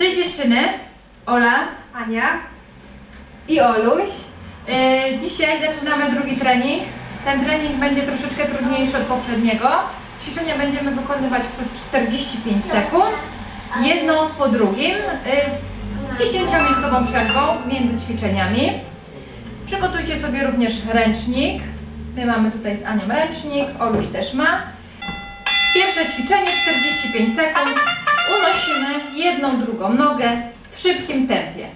Cześć dziewczyny, Ola Ania. i Oluś. Yy, dzisiaj zaczynamy drugi trening. Ten trening będzie troszeczkę trudniejszy od poprzedniego. Ćwiczenia będziemy wykonywać przez 45 sekund, jedno po drugim, yy, z 10-minutową przerwą między ćwiczeniami. Przygotujcie sobie również ręcznik. My mamy tutaj z Anią ręcznik, Oluś też ma. Pierwsze ćwiczenie 45 sekund. Unosimy jedną, drugą nogę w szybkim tempie.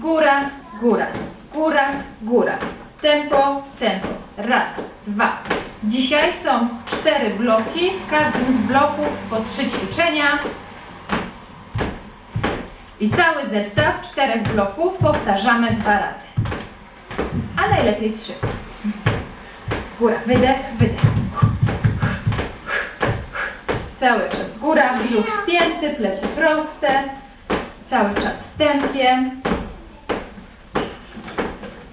Góra, góra, góra, góra. Tempo, tempo. Raz, dwa. Dzisiaj są cztery bloki. W każdym z bloków po trzy ćwiczenia. I cały zestaw czterech bloków powtarzamy dwa razy. A najlepiej trzy. Góra, wydech, wydech. Cały czas góra, brzuch spięty, plecy proste. Cały czas w tempie.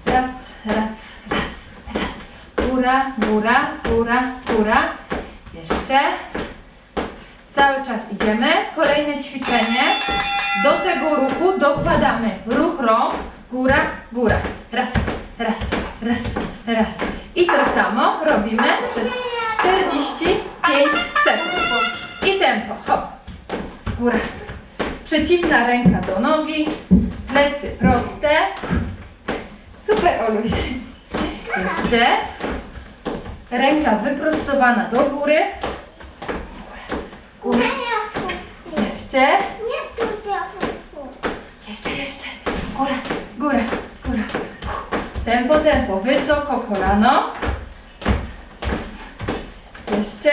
Raz, raz, raz, raz. Góra, góra, góra, góra. Jeszcze. Cały czas idziemy. Kolejne ćwiczenie. Do tego ruchu dokładamy ruch rąk. Góra, góra. Raz, raz, raz, raz. I to samo robimy przez 45 sekund. I tempo. Hop. Góra. Przeciwna ręka do nogi. Plecy proste. Super, Oluś. Jeszcze. Ręka wyprostowana do góry. Góra. Góra. Jeszcze. Jeszcze, jeszcze. Góra, góra, góra. Tempo, tempo. Wysoko kolano. Jeszcze.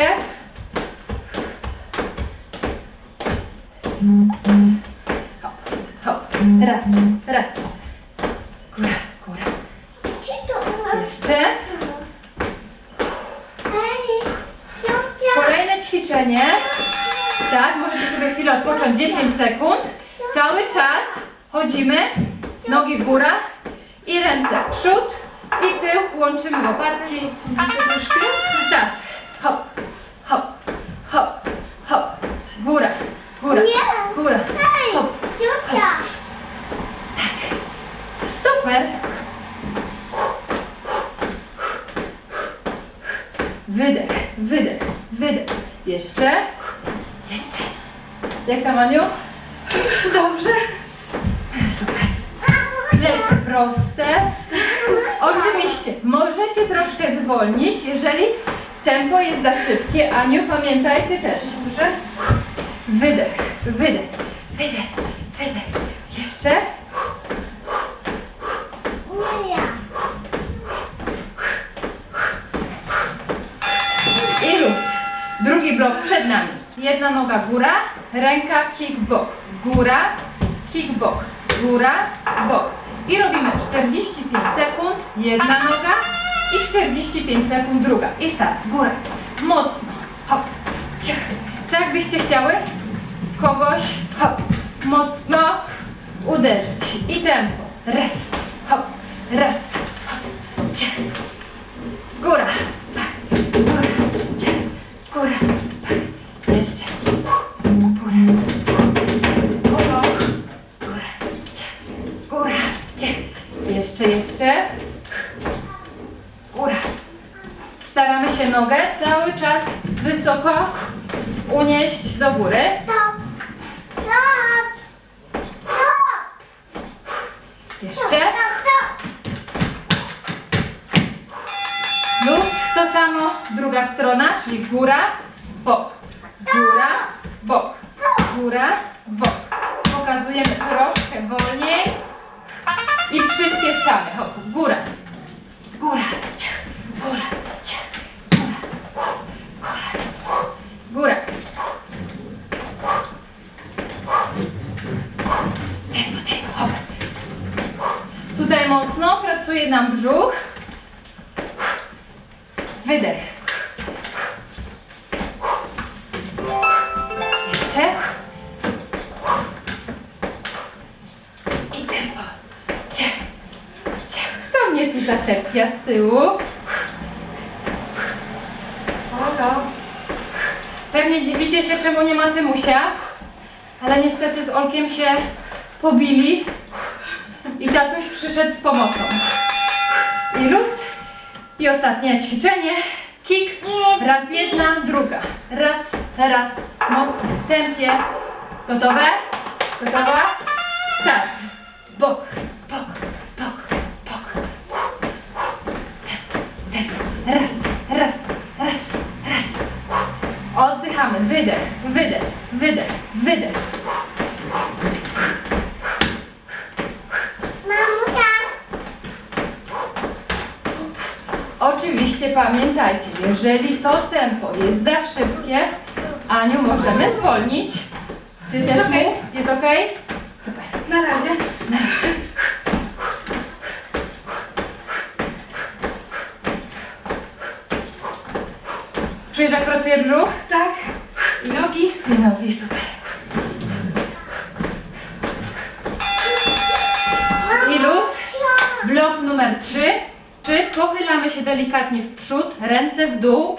Hop, hop. Raz, raz. Góra, góra. Jeszcze. Kolejne ćwiczenie. Tak, możecie sobie chwilę odpocząć 10 sekund. Cały czas chodzimy. Nogi góra i ręce przód i tył. Łączymy łopatki. Start. Hop, hop, hop, hop. Góra, góra, Nie. góra. Ej, Hop. ciocia. Super. Wydech, wydech, wydech. Jeszcze. Jeszcze. Jak tam, Aniu? Dobrze. Super. Plecy Oczywiście możecie troszkę zwolnić, jeżeli tempo jest za szybkie. Aniu, pamiętaj, ty też. Dobrze? Wydech, wydech, wydech, wydech. Jeszcze. I luz. Drugi blok przed nami. Jedna noga góra, ręka kick bok. Góra, kick bok. Góra, bok. I robimy 45 sekund, jedna noga i 45 sekund druga. I start. Góra. Mocno. Hop. Ciach. Tak byście chciały kogoś hop. Mocno uderzyć. I tempo. Raz. Hop. Raz. Hop. Ciach. Góra. Góra. Jeszcze. Góra. Staramy się nogę cały czas wysoko unieść do góry. Jeszcze. Luz. To samo druga strona, czyli góra, bok. Góra, bok. Góra, bok. Pokazujemy troszkę wolniej przyspieszamy. Hop, góra, góra, ciach, góra, ciach, góra, góra, góra. Tempo, tempo, hop. Tutaj mocno pracuje nam brzuch. Mnie tu zaczepia z tyłu? Olo. Pewnie dziwicie się, czemu nie ma Tymusia, ale niestety z Olkiem się pobili i tatuś przyszedł z pomocą. I luz. I ostatnie ćwiczenie. Kick. Raz jedna, druga. Raz, raz. Mocno w tempie. Gotowe? Gotowa? Start. Bok, bok. Temp, temp. Raz, raz, raz, raz. Oddychamy. Wydech, wydech, wydech, wydech. Mamusia. Oczywiście pamiętajcie, jeżeli to tempo jest za szybkie, Aniu, możemy zwolnić. Ty Jest też okej. mów? Jest ok? Super. Na razie. Czujesz, jak pracuje brzuch? Tak. I nogi. I nogi, super. I luz. Blok numer 3. Czy pochylamy się delikatnie w przód, ręce w dół.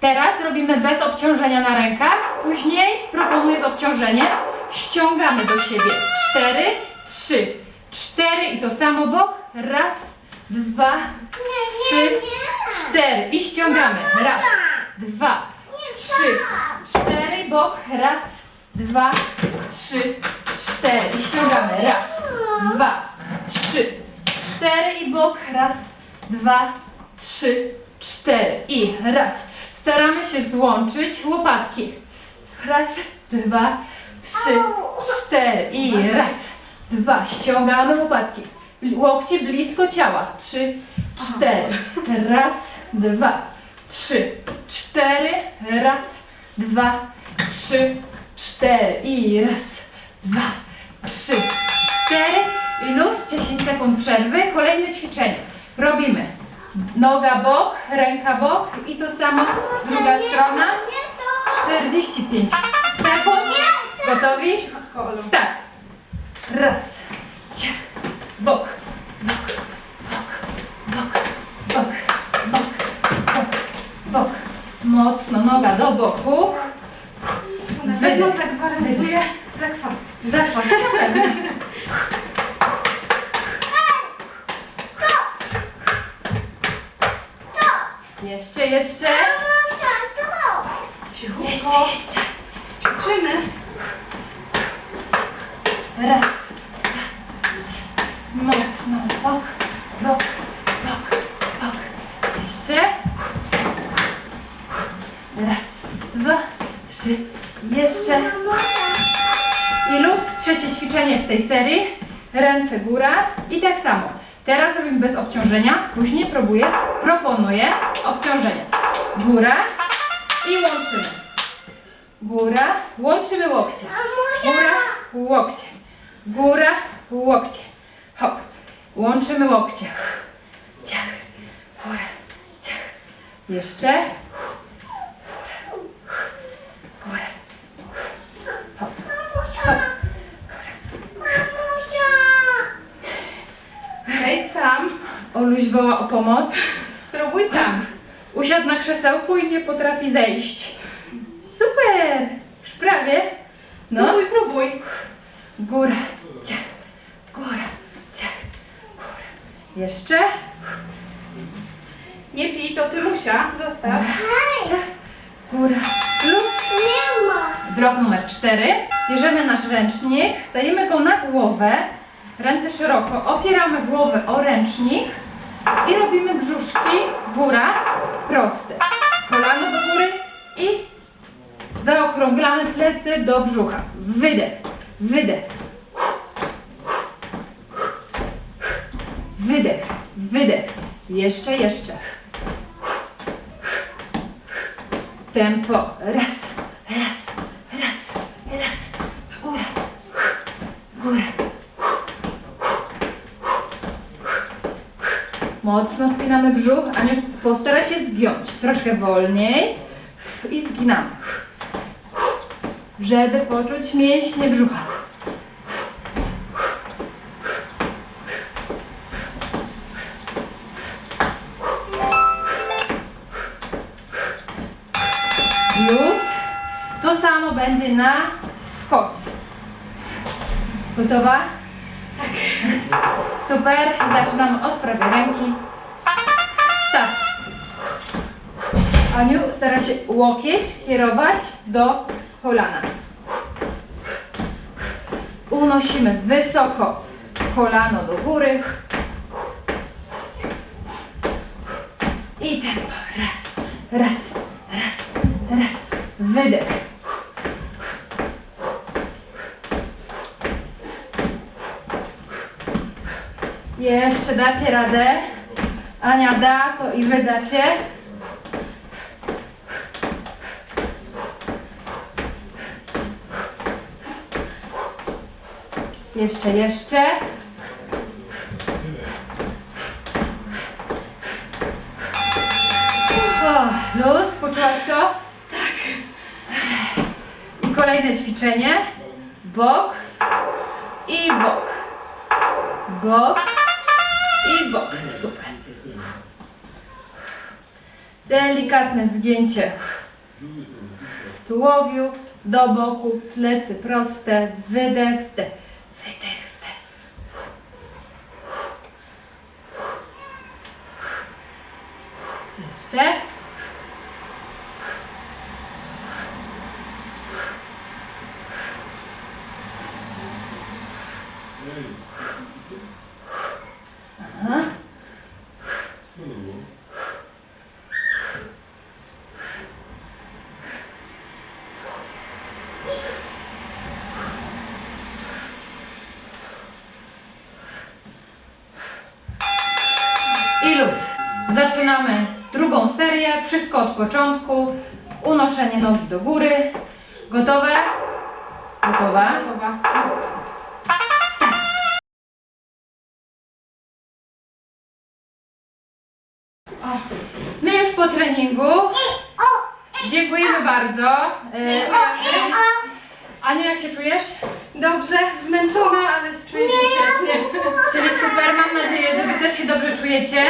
Teraz robimy bez obciążenia na rękach. Później proponuję z obciążeniem. Ściągamy do siebie. 4, 3, 4 i to samo bok. Raz, dwa, trzy, cztery. I ściągamy. Raz, dwa, trzy, cztery. Bok. Raz, dwa, trzy, cztery. I ściągamy. Raz, dwa, trzy, cztery. I bok. Raz, dwa, trzy, cztery. I raz. Staramy się złączyć łopatki. Raz, dwa, trzy, cztery. I raz, dwa. Ściągamy łopatki. Łokcie blisko ciała. Trzy, cztery. Raz, dwa, trzy, cztery. Raz, dwa, trzy, cztery. I raz, dwa, trzy, cztery. I luz, 10 sekund przerwy. Kolejne ćwiczenie. Robimy noga bok, ręka bok i to samo druga strona. 45 sekund. Gotowi? Start. Raz. Ciach. Bok. Bok. Bok. Bok. Bok. Bok. Bok. Mocno noga do boku. Na pewno Wydech. zagwarantuje zakwas. Zakwas. Jeszcze, jeszcze. Cichutko. Jeszcze, jeszcze. Ćwiczymy. Raz, dwa, trzy. Mocno. Bok, bok, bok, bok. Jeszcze. Raz, dwa, trzy. Jeszcze. I luz, trzecie ćwiczenie w tej serii. Ręce góra i tak samo. Teraz robimy bez obciążenia, później próbuję, proponuję z obciążeniem. Góra i łączymy. Góra, łączymy łokcie. Góra, łokcie. Góra, łokcie. Hop. Łączymy łokcie. Ciach. Góra. Ciach. Jeszcze. Góra. Góra. Hop. Hop. Mamusia. Wejdź sam. Oluś woła o pomoc. Spróbuj sam. Usiadł na krzesełku i nie potrafi zejść. Super! Już prawie. No. Próbuj, próbuj. Góra, ciach, góra, ciach, góra. Jeszcze. Nie pij, to ty musia. Zostaw. Ciach, góra, plus. Nie ma. Blok numer 4. Bierzemy nasz ręcznik, dajemy go na głowę, ręce szeroko, opieramy głowę o ręcznik i robimy brzuszki, góra, proste. Kolano do góry i zaokrąglamy plecy do brzucha. Wydech, wydech. Wydech, wydech. Jeszcze, jeszcze. Tempo. Raz, raz, raz. Góra, góra. Mocno spinamy brzuch, a nie postara się zgiąć. Troszkę wolniej i zginamy. Żeby poczuć mięśnie brzucha. Luz. To samo będzie na skos. Gotowa? Tak. Super. Zaczynamy od prawej ręki. Aniu stara się łokieć kierować do kolana. Unosimy wysoko kolano do góry. I tempo. Raz, raz, raz, raz. Wydech. Jeszcze dacie radę. Ania da, to i wy dacie. Jeszcze, jeszcze. O, luz, poczułaś to? Tak. I kolejne ćwiczenie. Bok i bok. Bok i bok. Super. Delikatne zgięcie w tułowiu, do boku, plecy proste, wydech, wdech, Светехте. Jeszcze. Zaczynamy drugą serię. Wszystko od początku. Unoszenie nogi do góry. Gotowe? Gotowa? Gotowa. My już po treningu. Dziękujemy bardzo. E, Aniu, jak się czujesz? Dobrze, zmęczona, ale czuję się świetnie. Czyli super, mam nadzieję, że Wy też się dobrze czujecie.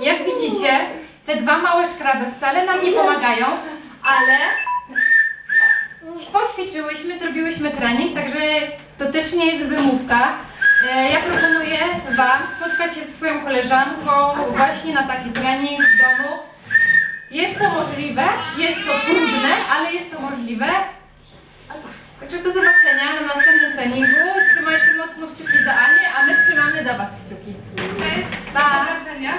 Jak widzicie, te dwa małe szkraby wcale nam nie pomagają, ale poćwiczyłyśmy, zrobiłyśmy trening, także to też nie jest wymówka. E, Ja proponuję Wam spotkać się ze swoją koleżanką właśnie na taki trening w domu. Jest to możliwe, jest to trudne, ale jest to możliwe. Także do zobaczenia na następnym treningu. Trzymajcie mocno kciuki za Anię, a my trzymamy za Was kciuki. Cześć, do Pa. zobaczenia.